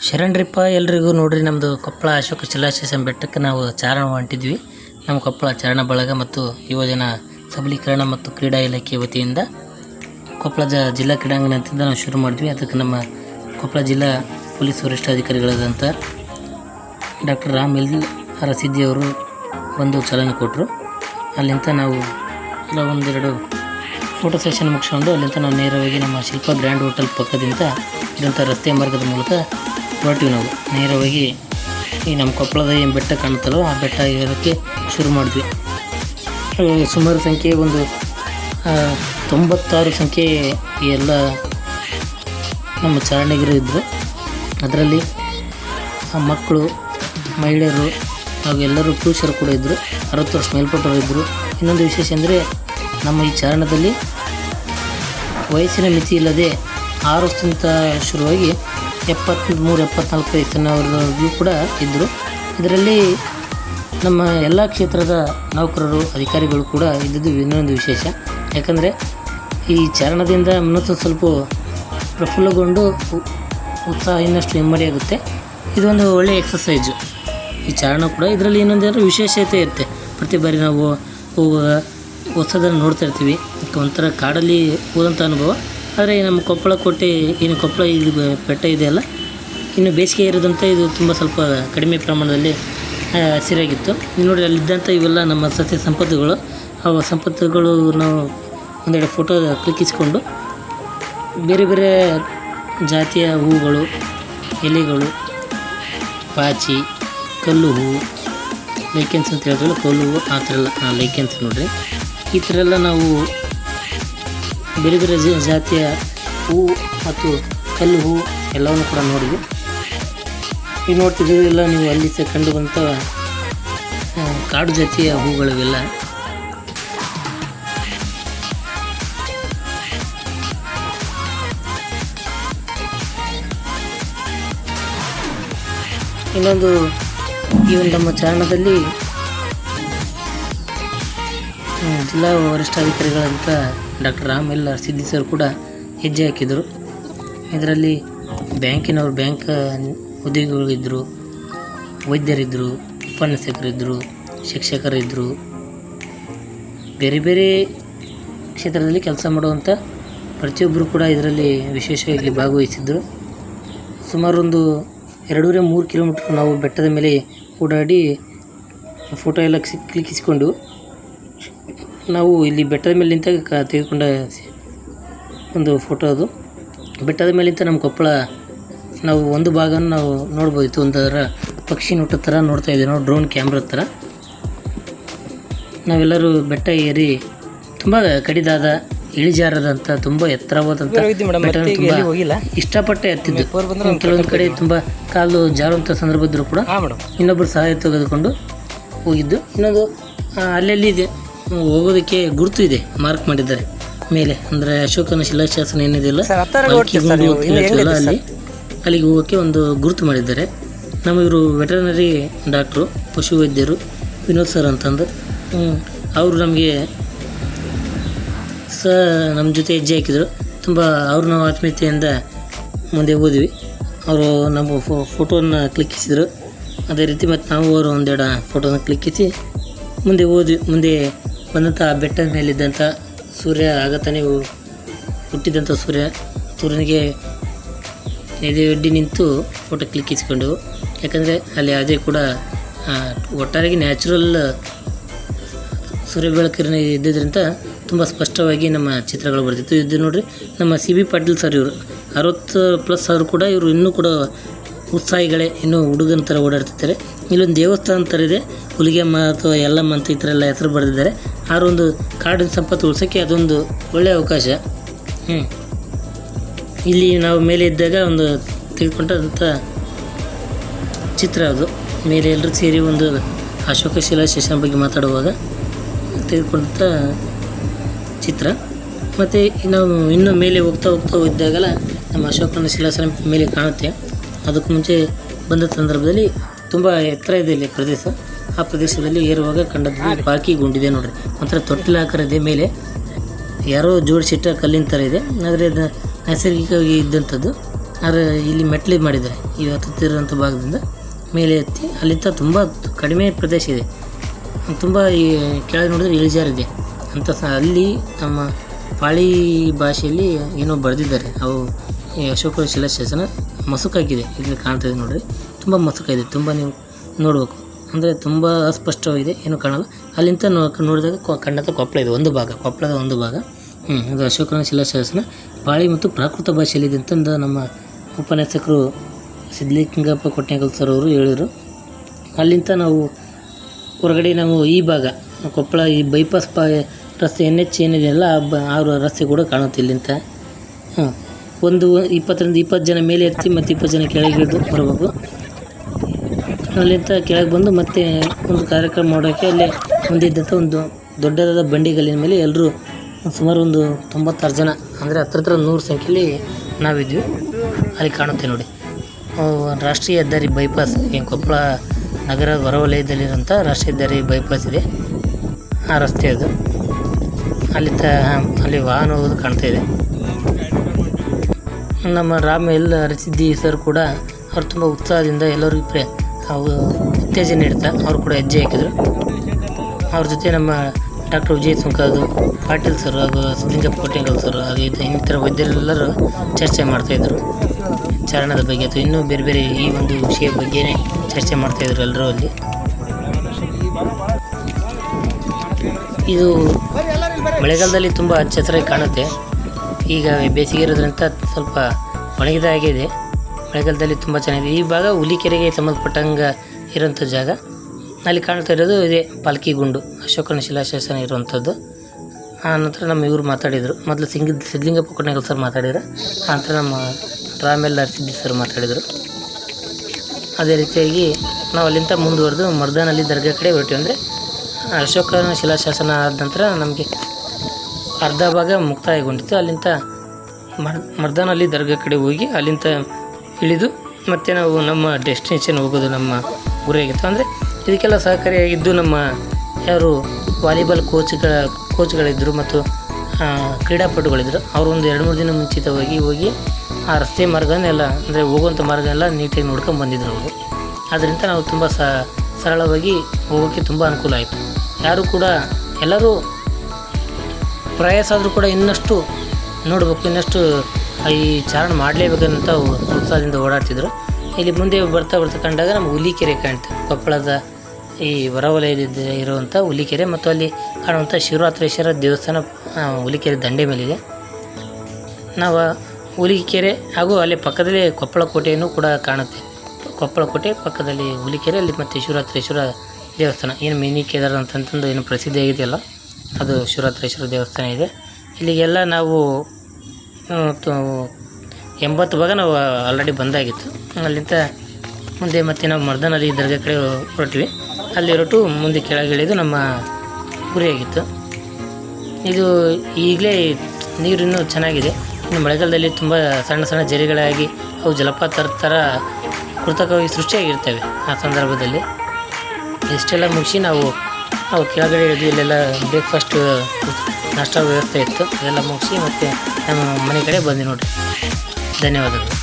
ಶರಣ್ರಿಪ್ಪ ಎಲ್ರಿಗೂ ನೋಡ್ರಿ ನಮ್ಮದು ಕೊಪ್ಪಳ ಅಶೋಕ ಶಿಲಾಶಾಸನ ಬೆಟ್ಟಕ್ಕೆ ನಾವು ಚಾರಣ ಹೊಂಟಿದ್ವಿ ನಮ್ಮ ಕೊಪ್ಪಳ ಚಾರಣ ಬಳಗ ಮತ್ತು ಯುವಜನ ಸಬಲೀಕರಣ ಮತ್ತು ಕ್ರೀಡಾ ಇಲಾಖೆ ವತಿಯಿಂದ ಕೊಪ್ಪಳ ಜ, ಜಿಲ್ಲಾ ಕ್ರೀಡಾಂಗಣದಿಂದ ನಾವು ಶುರು ಮಾಡಿದ್ವಿ. ಅದಕ್ಕೆ ನಮ್ಮ ಕೊಪ್ಪಳ ಜಿಲ್ಲಾ ಪೊಲೀಸ್ ವರಿಷ್ಠಾಧಿಕಾರಿಗಳಾದಂಥ ಡಾಕ್ಟರ್ ರಾಮ್ ಎಲ್ ರಸಿದ್ದಿ ಅವರು ಬಂದು ಚಾಲನೆ ಕೊಟ್ಟರು ಅಲ್ಲಿಂದ ನಾವು ಒಂದೆರಡು ಫೋಟೋ ಸೆಷನ್ ಮುಗಿಸ್ಕೊಂಡು ಅಲ್ಲಿಂದ ನಾವು ನೇರವಾಗಿ ನಮ್ಮ ಶಿಲ್ಪ ಗ್ರ್ಯಾಂಡ್ ಹೋಟೆಲ್ ಪಕ್ಕದಿಂದ ಇರೋಂಥ ರಸ್ತೆ ಮಾರ್ಗದ ಮೂಲಕ ಹೊರಟಿವಿ ನಾವು. ನೇರವಾಗಿ ಈ ನಮ್ಮ ಕೊಪ್ಪಳದ ಏನು ಬೆಟ್ಟ ಕಾಣುತ್ತಲ್ಲೋ ಆ ಬೆಟ್ಟ ಏರೋಕ್ಕೆ ಶುರು ಮಾಡಿದ್ವಿ. ಸುಮಾರು ಸಂಖ್ಯೆ ಒಂದು ತೊಂಬತ್ತಾರು ಸಂಖ್ಯೆ ಎಲ್ಲ ನಮ್ಮ ಚಾರಣಿಗರು ಇದ್ದರು ಅದರಲ್ಲಿ ಮಕ್ಕಳು, ಮಹಿಳೆಯರು ಹಾಗೂ ಎಲ್ಲರೂ ಪುರುಷರು ಕೂಡ ಇದ್ದರು ಅರವತ್ತು ವರ್ಷ ಮೇಲ್ಪಟ್ಟವರು ಇದ್ದರು ಇನ್ನೊಂದು ವಿಶೇಷ ಅಂದರೆ ನಮ್ಮ ಈ ಚಾರಣದಲ್ಲಿ ವಯಸ್ಸಿನ ಮಿತಿ ಇಲ್ಲದೆ ಆರು ವರ್ಷದಿಂದ ಶುರುವಾಗಿ ಎಪ್ಪತ್ತ್ಮೂರು ಎಪ್ಪತ್ನಾಲ್ಕು ವಯಸ್ಸಿನವ್ರಿಗೂ ಕೂಡ ಇದ್ದರು ಇದರಲ್ಲಿ ನಮ್ಮ ಎಲ್ಲ ಕ್ಷೇತ್ರದ ನೌಕರರು, ಅಧಿಕಾರಿಗಳು ಕೂಡ ಇದ್ದಿದ್ದು ಇನ್ನೊಂದು ವಿಶೇಷ. ಯಾಕಂದರೆ ಈ ಚಾರಣದಿಂದ ಮನಸ್ಸು ಸ್ವಲ್ಪ ಪ್ರಫುಲ್ಲಗೊಂಡು ಉತ್ಸಾಹ ಇನ್ನಷ್ಟು ಇಮ್ಮಡಿಯಾಗುತ್ತೆ ಇದೊಂದು ಒಳ್ಳೆಯ ಎಕ್ಸಸೈಜು ಈ ಚಾರಣ ಕೂಡ ಇದರಲ್ಲಿ ಇನ್ನೊಂದೇನೋ ವಿಶೇಷತೆ ಇರುತ್ತೆ. ಪ್ರತಿ ಬಾರಿ ನಾವು ಹೋಗುವಾಗ ಹೊಸದನ್ನು ನೋಡ್ತಾ ಇರ್ತೀವಿ. ಒಂಥರ ಕಾಡಲ್ಲಿ ಹೋದಂಥ ಅನುಭವ. ಆದರೆ ನಮ್ಮ ಕೊಪ್ಪಳ ಕೋಟೆ ಏನು ಕೊಪ್ಪಳ ಇದು ಬೆಟ್ಟ ಇದೆಯಲ್ಲ ಇನ್ನು ಬೇಸಿಗೆ ಇರೋದಂತ ಇದು ತುಂಬ ಸ್ವಲ್ಪ ಕಡಿಮೆ ಪ್ರಮಾಣದಲ್ಲಿ ಹಸಿರಾಗಿತ್ತು. ನೋಡಿ ಅಲ್ಲಿದ್ದಂಥ ಇವೆಲ್ಲ ನಮ್ಮ ಸಸ್ಯ ಸಂಪತ್ತುಗಳು. ಆ ಸಂಪತ್ತುಗಳು ನಾವು ಒಂದೆರಡು ಫೋಟೋ ಕ್ಲಿಕ್ಕಿಸಿಕೊಂಡು, ಬೇರೆ ಬೇರೆ ಜಾತಿಯ ಹೂಗಳು, ಎಲೆಗಳು, ಪಾಚಿ, ಕಲ್ಲು ಹೂವು ಲೈಕೆನ್ಸ್ ಅಂತ ಹೇಳಿದ್ರೆ ಕಲ್ಲು ಹೂವು ಆ ಥರ ಎಲ್ಲ ಲೈಕೆನ್ಸ್ ನೋಡಿರಿ. ಈ ಥರ ಎಲ್ಲ ನಾವು ಬೇರೆ ಬೇರೆ ಜಾತಿಯ ಹೂ ಮತ್ತು ಕಲ್ಲು ಹೂವು ಎಲ್ಲವನ್ನು ಕೂಡ ನೋಡಿದ್ವಿ. ಈಗ ನೋಡ್ತಿದ್ದೀವಿ ನೀವು ಅಲ್ಲಿ ಕಂಡು ಬಂತ ಕಾಡು ಜಾತಿಯ ಹೂಗಳಿವೆಲ್ಲ. ಇನ್ನೊಂದು ಈ ಒಂದು ನಮ್ಮ ಚಾರಣದಲ್ಲಿ ಜಿಲ್ಲಾ ವರಿಷ್ಠಾಧಿಕಾರಿಗಳಂತ doctor Ram L Siddi sir ಕೂಡ ಹೆಜ್ಜೆ ಹಾಕಿದರು. ಇದರಲ್ಲಿ ಬ್ಯಾಂಕಿನವರು ಬ್ಯಾಂಕ್ ಉದ್ಯೋಗಿಗಳಿದ್ದರು ವೈದ್ಯರಿದ್ದರು ಉಪನ್ಯಾಸಕರಿದ್ದರು ಶಿಕ್ಷಕರಿದ್ದರು ಬೇರೆ ಬೇರೆ ಕ್ಷೇತ್ರದಲ್ಲಿ ಕೆಲಸ ಮಾಡುವಂಥ ಪ್ರತಿಯೊಬ್ಬರು ಕೂಡ ಇದರಲ್ಲಿ ವಿಶೇಷವಾಗಿ ಭಾಗವಹಿಸಿದ್ದರು ಸುಮಾರೊಂದು ಎರಡೂವರೆ ಮೂರು ಕಿಲೋಮೀಟ್ರ್ ನಾವು ಬೆಟ್ಟದ ಮೇಲೆ ಓಡಾಡಿ ಫೋಟೋ ಎಲ್ಲ ಕ್ಸಿ- ಕ್ಲಿಕ್ಕಿಸಿಕೊಂಡು ನಾವು ಇಲ್ಲಿ ಬೆಟ್ಟದ ಮೇಲೆ ನಿಂತಾಗ ಕ ತೆಗೆದುಕೊಂಡ ಒಂದು ಫೋಟೋ ಅದು. ಬೆಟ್ಟದ ಮೇಲಿಂದ ನಮ್ಮ ಕೊಪ್ಪಳ ನಾವು ಒಂದು ಭಾಗನ ನಾವು ನೋಡ್ಬೋದಿತ್ತು. ಒಂಥರ ಪಕ್ಷಿ ನೋಟ ಥರ ನೋಡ್ತಾ ಇದ್ದೀವಿ ನಾವು ಡ್ರೋನ್ ಕ್ಯಾಮ್ರಾ ಥರ. ನಾವೆಲ್ಲರೂ ಬೆಟ್ಟ ಏರಿ ತುಂಬ ಕಡಿದಾದ ಇಳಿಜಾರದಂಥ ತುಂಬ ಎತ್ತರವಾದಂಥ ತುಂಬ ಇಷ್ಟಪಟ್ಟೆ ಹತ್ತಿದ್ದು ಕೆಲವೊಂದು ಕಡೆ ತುಂಬ ಕಾಲು ಜಾರುವಂಥ ಸಂದರ್ಭ ಇದ್ದರೂ ಕೂಡ ಇನ್ನೊಬ್ಬರು ಸಹಾಯ ತೆಗೆದುಕೊಂಡು ಹೋಗಿದ್ದು. ಇನ್ನೊಂದು ಅಲ್ಲೆಲ್ಲಿ ಇದೆ. ಹೋಗೋದಕ್ಕೆ ಗುರುತು ಇದೆ ಮಾರ್ಕ್ ಮಾಡಿದ್ದಾರೆ. ಮೇಲೆ ಅಂದರೆ ಅಶೋಕನ ಶಿಲಾಶಾಸನ ಏನಿದೆಯಲ್ಲ ಅಲ್ಲಿ ಅಲ್ಲಿಗೆ ಹೋಗೋಕ್ಕೆ ಒಂದು ಗುರುತು ಮಾಡಿದ್ದಾರೆ. ನಮ್ಮ ಇವರು ವೆಟರ್ನರಿ ಡಾಕ್ಟ್ರು ಪಶುವೈದ್ಯರು ವಿನೋದ್ ಸರ್ ಅಂತಂದು. ಅವರು ನಮಗೆ ಸ ನಮ್ಮ ಜೊತೆ ಹೆಜ್ಜೆ ಹಾಕಿದರು. ತುಂಬ ಅವ್ರು ನಾವು ಆತ್ಮೀಯತೆಯಿಂದ ಮುಂದೆ ಹೋದ್ವಿ. ಅವರು ನಮ್ಮ ಫೋ ಫೋಟೋನ ಕ್ಲಿಕ್ಕಿಸಿದರು. ಅದೇ ರೀತಿ ಮತ್ತು ನಾವು ಅವರು ಒಂದೆರಡು ಫೋಟೋನ ಕ್ಲಿಕ್ಕಿಸಿ ಮುಂದೆ ಓದ್ವಿ ಮುಂದೆ ಬಂದಂಥ ಆ ಬೆಟ್ಟದ ಮೇಲಿದ್ದಂಥ ಸೂರ್ಯ ಆಗತಾನೆ ಹುಟ್ಟಿದಂಥ ಸೂರ್ಯ ಸೂರ್ಯನಿಗೆ ಎದೆಯೊಡ್ಡಿ ನಿಂತು ಫೋಟೋ ಕ್ಲಿಕ್ಕಿಸಿಕೊಂಡೆವು ಯಾಕಂದರೆ ಅಲ್ಲಿ ಯಾವುದೇ ಕೂಡ ಒಟ್ಟಾರೆಗೆ ನ್ಯಾಚುರಲ್ ಸೂರ್ಯ ಬೆಳಕಿನ ಇದ್ದಿದ್ದರಿಂದ ತುಂಬ ಸ್ಪಷ್ಟವಾಗಿ ನಮ್ಮ ಚಿತ್ರಗಳು ಬರ್ತಿತ್ತು ಇದು ನೋಡಿರಿ, ನಮ್ಮ ಸಿ ಬಿ ಪಾಟೀಲ್ ಸರ್ ಇವರು. ಅರವತ್ತು ಪ್ಲಸ್ ಅವರು ಕೂಡ ಇವರು ಇನ್ನೂ ಕೂಡ ಉತ್ಸಾಹಿಗಳೇ, ಇನ್ನೂ ಹುಡುಗನ ಥರ ಓಡಾಡ್ತಿರ್ತಾರೆ ಇಲ್ಲೊಂದು ದೇವಸ್ಥಾನ ಥರ ಇದೆ. ಹುಲಿಗೆಮ್ಮ ಅಥವಾ ಯಲ್ಲಮ್ಮ ಅಂತ ಈ ಥರ ಎಲ್ಲ ಹೆಸರು ಬರೆದಿದ್ದಾರೆ. ಆರು ಒಂದು ಕಾಡಿನ ಸಂಪತ್ತು ಉಳಿಸೋಕ್ಕೆ ಅದೊಂದು ಒಳ್ಳೆಯ ಅವಕಾಶ. ಹ್ಞೂ ಇಲ್ಲಿ ನಾವು ಮೇಲೆ ಇದ್ದಾಗ ಒಂದು ತಿಳ್ಕೊಂಡಂಥ ಚಿತ್ರ ಅದು. ಮೇಲೆ ಎಲ್ಲರೂ ಸೇರಿ ಒಂದು ಅಶೋಕ ಶಿಲಾಶೇಷನ ಬಗ್ಗೆ ಮಾತಾಡುವಾಗ ತೆಗೆದುಕೊಂಡಂಥ ಚಿತ್ರ. ಮತ್ತು ನಾವು ಇನ್ನೂ ಮೇಲೆ ಹೋಗ್ತಾ ಹೋಗ್ತಾ ಇದ್ದಾಗಲ್ಲ ನಮ್ಮ ಅಶೋಕನ ಶಿಲಾಸನ ಮೇಲೆ ಕಾಣುತ್ತೆ. ಅದಕ್ಕೂ ಮುಂಚೆ ಬಂದ ಸಂದರ್ಭದಲ್ಲಿ ತುಂಬ ಎತ್ತರ ಇದೆ ಇಲ್ಲಿ ಪ್ರದೇಶ. ಆ ಪ್ರದೇಶದಲ್ಲಿ ಏರುವಾಗ ಕಂಡದ್ದು ಪಾಕಿ ಗುಂಡಿದೆ ನೋಡ್ರಿ. ಒಂಥರ ಇದೆ ಮೇಲೆ ಯಾರೋ ಜೋಡಿಸಿಟ್ಟ ಕಲ್ಲಿನ ಥರ ಇದೆ. ಆದರೆ ಅದು ನೈಸರ್ಗಿಕವಾಗಿ ಇದ್ದಂಥದ್ದು. ಆದರೆ ಇಲ್ಲಿ ಮೆಟ್ಲಿ ಮಾಡಿದ್ದಾರೆ. ಈ ಹತ್ತುತ್ತಿರುವಂಥ ಭಾಗದಿಂದ ಮೇಲೆ ಎತ್ತಿ ಅಲ್ಲಿಂದ ತುಂಬ ಕಡಿಮೆ ಪ್ರದೇಶ ಇದೆ. ತುಂಬ ಈ ಕೆಳಗೆ ನೋಡಿದ್ರೆ ಇಳಿಜಾರಿದೆ ಅಂತ ಅಲ್ಲಿ ನಮ್ಮ ಪಾಳಿ ಭಾಷೆಯಲ್ಲಿ ಏನೋ ಬರೆದಿದ್ದಾರೆ. ಅವು ಈ ಅಶೋಕ ಶಿಲಾಶಾಸನ ಮಸುಕಾಗಿದೆ. ಇಲ್ಲಿ ಇದೆ ನೋಡಿರಿ. ತುಂಬ ಮಸುಕಾಗಿದೆ. ತುಂಬ ನೀವು ನೋಡಬೇಕು. ಅಂದರೆ ತುಂಬ ಅಸ್ಪಷ್ಟವಾಗಿದೆ, ಏನು ಕಾಣಲ್ಲ. ಅಲ್ಲಿಂದ ನೋಡಿದಾಗ ಕೊ ಖಂಡತ ಕೊಪ್ಪಳ ಇದೆ, ಒಂದು ಭಾಗ, ಕೊಪ್ಪಳದ ಒಂದು ಭಾಗ. ಹ್ಞೂ ಅದು ಅಶೋಕನ ಶಿಲಾಶಾಸನ. ಪಾಳಿ ಮತ್ತು ಪ್ರಾಕೃತ ಭಾಷೆಯಲ್ಲಿದೆ ಅಂತಂದು ನಮ್ಮ ಉಪನ್ಯಾಸಕರು ಸಿದ್ಧಲಿಂಗಪ್ಪ ಕೊಟ್ನೇಕಲ್ ಸರ್ ಅವರು ಹೇಳಿದರು. ಅಲ್ಲಿಂದ ನಾವು ಹೊರಗಡೆ ನಾವು ಈ ಭಾಗ, ಕೊಪ್ಪಳ ಈ ಬೈಪಾಸ್ ಪಾ ರಸ್ತೆ ಎನ್ ಎಚ್ ಏನಿದೆಯಲ್ಲ ಆ ರಸ್ತೆ ಕೂಡ ಕಾಣುತ್ತೆ ಇಲ್ಲಿಂದ. ಹಾಂ ಒಂದು ಇಪ್ಪತ್ತರಿಂದ ಇಪ್ಪತ್ತು ಜನ ಮೇಲೆ ಎತ್ತಿ ಮತ್ತು ಇಪ್ಪತ್ತು ಜನ ಕೆಳಗೆ ಇಳಿದು ಬರಬೇಕು. ಅಲ್ಲಿಂದ ಕೆಳಗೆ ಬಂದು ಮತ್ತೆ ಒಂದು ಕಾರ್ಯಕ್ರಮ ಮಾಡೋಕ್ಕೆ ಅಲ್ಲಿ ಹೊಂದಿದ್ದಂಥ ಒಂದು ದೊಡ್ಡದಾದ ಬಂಡಿಗಲ್ಲಿನ ಮೇಲೆ ಎಲ್ಲರೂ ಸುಮಾರು ಒಂದು ತೊಂಬತ್ತಾರು ಜನ, ಅಂದರೆ ಹತ್ರ ಹತ್ರ ನೂರು ಸಂಖ್ಯೆಯಲ್ಲಿ ನಾವಿದ್ವಿ. ಅಲ್ಲಿ ಕಾಣುತ್ತೆ ನೋಡಿ. ರಾಷ್ಟ್ರೀಯ ಹೆದ್ದಾರಿ ಬೈಪಾಸ್ ಕೊಪ್ಪಳ ನಗರ ಹೊರವಲಯದಲ್ಲಿರುವಂಥ ರಾಷ್ಟ್ರೀಯ ಹೆದ್ದಾರಿ ಬೈಪಾಸ್ ಇದೆ. ಆ ರಸ್ತೆ ಅದು. ಅಲ್ಲಿ ತ, ಅಲ್ಲಿ ವಾಹನ ಹೋಗೋದು ಕಾಣ್ತಾ ಇದೆ. ನಮ್ಮ ರಾಮ ಎಲ್ಲ ಹರಿಸಿದ್ದಿ ಸರ್ ಕೂಡ ಅವ್ರು ತುಂಬ ಉತ್ಸಾಹದಿಂದ ಎಲ್ಲರಿಗೂ ಪ್ರೇ ಅವು ಉತ್ತೇಜನ ನೀಡ್ತಾ ಅವರು ಕೂಡ ಹೆಜ್ಜೆ ಹಾಕಿದರು. ಅವ್ರ ಜೊತೆ ನಮ್ಮ ಡಾಕ್ಟರ್ ವಿಜಯ್ ಸುಂಕದು, ಪಾಟೀಲ್ ಸರ್ ಹಾಗೂ ಸಿದ್ಲಿಂಗಪ್ಪ ಕೋಟೆಂಗಲ್ ಸರ್ ಹಾಗೆ ಇನ್ನಿತರ ವೈದ್ಯರೆಲ್ಲರೂ ಚರ್ಚೆ ಮಾಡ್ತಾಯಿದ್ರು ಚಾರಣದ ಬಗ್ಗೆ ಅಥವಾ ಇನ್ನೂ ಬೇರೆ ಬೇರೆ ಈ ಒಂದು ವಿಷಯ ಬಗ್ಗೆನೇ ಚರ್ಚೆ ಮಾಡ್ತಾಯಿದ್ರು ಎಲ್ಲರೂ ಅಲ್ಲಿ. ಇದು ಮಳೆಗಾಲದಲ್ಲಿ ತುಂಬ ಹಚ್ಚ ಹಸಿರಾಗಿ ಕಾಣುತ್ತೆ. ಈಗ ಬೇಸಿಗೆ ಇರೋದ್ರಿಂದ ಸ್ವಲ್ಪ ಒಣಗಿದ ಆಗಿದೆ ಮಳೆಗಾಲದಲ್ಲಿ ತುಂಬ ಚೆನ್ನಾಗಿದೆ. ಈ ಭಾಗ ಹುಲಿಕೆರೆಗೆ ಸಂಬಂಧಪಟ್ಟಂಗೆ ಇರೋಂಥ ಜಾಗ. ಅಲ್ಲಿ ಕಾಣ್ತಾ ಇರೋದು ಇದೇ ಪಾಲ್ಕಿ ಗುಂಡು. ಅಶೋಕನ ಶಿಲಾಶಾಸನ ಇರುವಂಥದ್ದು ಆ ನಂತರ ನಮ್ಮ ಇವರು ಮಾತಾಡಿದರು. ಮೊದಲು ಸಿಂಗಿ ಸಿದ್ಧಲಿಂಗಪ್ಪ ಕೊಟ್ಟನಗಲ್ ಸರ್ ಮಾತಾಡಿದ್ರು. ಆ ನಂತರ ನಮ್ಮ ರಾಮೆಲ್ಲ ಸಿದ್ದಿ ಸರ್ ಮಾತಾಡಿದರು. ಅದೇ ರೀತಿಯಾಗಿ ನಾವು ಅಲ್ಲಿಂದ ಮುಂದುವರೆದು ಮರ್ದಾನಲ್ಲಿ ದರ್ಗಾ ಕಡೆ ಹೊರಟಿವಿ ಅಂದರೆ, ಅಶೋಕನ ಶಿಲಾಶಾಸನ ಆದ ನಂತರ ನಮಗೆ ಅರ್ಧ ಭಾಗ ಮುಕ್ತಾಯಗೊಂಡಿತ್ತು. ಅಲ್ಲಿಂದ ಮರ್ ಮರ್ದಾನಲ್ಲಿ ದರ್ಗಾ ಕಡೆ ಹೋಗಿ ಅಲ್ಲಿಂದ ಇಳಿದು ಮತ್ತೆ ನಾವು ನಮ್ಮ ಡೆಸ್ಟಿನೇಷನ್ ಹೋಗೋದು ನಮ್ಮ ಗುರಿಯಾಗಿತ್ತು ಅಂದರೆ ಇದಕ್ಕೆಲ್ಲ ಸಹಕಾರಿಯಾಗಿದ್ದು ನಮ್ಮ ಯಾರು ವಾಲಿಬಾಲ್ ಕೋಚ್ಗಳ ಕೋಚ್ಗಳಿದ್ದರು ಮತ್ತು ಕ್ರೀಡಾಪಟುಗಳಿದ್ದರು ಅವರು ಒಂದು ಎರಡು ಮೂರು ದಿನ ಮುಂಚಿತವಾಗಿ ಹೋಗಿ ಆ ರಸ್ತೆ ಮಾರ್ಗನೆಲ್ಲ, ಅಂದರೆ ಹೋಗುವಂಥ ಮಾರ್ಗ ಎಲ್ಲ ನೀಟಾಗಿ ನೋಡ್ಕೊಂಡು ಬಂದಿದ್ದರು ಅವರು. ಆದ್ದರಿಂದ ನಾವು ತುಂಬ ಸ, ಸರಳವಾಗಿ ಹೋಗೋಕ್ಕೆ ತುಂಬ ಅನುಕೂಲ ಆಯಿತು. ಯಾರು ಕೂಡ, ಎಲ್ಲರೂ ಪ್ರಯಾಸ ಆದರೂ ಕೂಡ ಇನ್ನಷ್ಟು ನೋಡಬೇಕು, ಇನ್ನಷ್ಟು ಈ ಚಾರಣ ಮಾಡಲೇಬೇಕಂತ ಉತ್ಸಾಹದಿಂದ ಓಡಾಡ್ತಿದ್ರು. ಇಲ್ಲಿ ಮುಂದೆ ಬರ್ತಾ ಬರ್ತಾ ಕಂಡಾಗ ನಮ್ಮ ಹುಲಿಕೆರೆ ಕಾಣ್ತು ಕೊಪ್ಪಳದ ಈ ಹೊರವಲಯದ ಇರುವಂಥ ಹುಲಿಕೆರೆ ಮತ್ತು ಅಲ್ಲಿ ಕಾಣುವಂಥ ಶಿವರಾತ್ರೇಶ್ವರ ದೇವಸ್ಥಾನ ಹುಲಿಕೆರೆ ದಂಡೆ ಮೇಲಿದೆ. ನಾವು ಹುಲಿಕೆರೆ ಹಾಗೂ ಅಲ್ಲಿ ಪಕ್ಕದಲ್ಲಿ ಕೊಪ್ಪಳ ಕೋಟೆಯನ್ನು ಕೂಡ ಕಾಣುತ್ತೆ. ಕೊಪ್ಪಳ ಕೋಟೆ ಪಕ್ಕದಲ್ಲಿ ಹುಲಿಕೆರೆ, ಅಲ್ಲಿ ಮತ್ತು ಶಿವರಾತ್ರೇಶ್ವರ ದೇವಸ್ಥಾನ. ಏನು ಮಿನಿ ಕೇದಾರ ಅಂತಂತಂದು ಏನು ಪ್ರಸಿದ್ಧಿಯಾಗಿದೆಯಲ್ಲ, ಅದು ಶಿವರಾತ್ರೇಶ್ವರ ದೇವಸ್ಥಾನ ಇದೆ. ಇಲ್ಲಿಗೆಲ್ಲ ನಾವು ಎಂಬತ್ತು ಭಾಗ ನಾವು ಆಲ್ರೆಡಿ ಬಂದಾಗಿತ್ತು. ಅಲ್ಲಿಂದ ಮುಂದೆ ಮತ್ತೆ ನಾವು ಮರ್ದನಲ್ಲಿ ದರ್ಗಾ ಕಡೆ ಹೊರಟ್ವಿ. ಅಲ್ಲಿ ಹೊರಟು ಮುಂದೆ ಕೆಳಗಿಳಿದು ನಮ್ಮ ಗುರಿಯಾಗಿತ್ತು ಇದು ಈಗಲೇ ನೀರು ಇನ್ನೂ ಚೆನ್ನಾಗಿದೆ. ಇನ್ನು ಮಳೆಗಾಲದಲ್ಲಿ ತುಂಬ ಸಣ್ಣ ಸಣ್ಣ ಜರಿಗಳಾಗಿ ಅವು ಜಲಪಾತ ಥರ ಕೃತಕವಾಗಿ ಸೃಷ್ಟಿಯಾಗಿರ್ತವೆ ಆ ಸಂದರ್ಭದಲ್ಲಿ. ಇಷ್ಟೆಲ್ಲ ಮುಗಿಸಿ ನಾವು ನಾವು ಕೆಳಗಡೆ ಇಳಿದು ಇಲ್ಲೆಲ್ಲ ಬ್ರೇಕ್ಫಾಸ್ಟ್ ನಾಷ್ಟ ವ್ಯವಸ್ಥೆ ಇತ್ತು. ಅದೆಲ್ಲ ಮುಗಿಸಿ ಮತ್ತೆ ನಮ್ಮ ಮನೆ ಕಡೆ ಬಂದಿ ನೋಡಿರಿ. ಧನ್ಯವಾದಗಳು.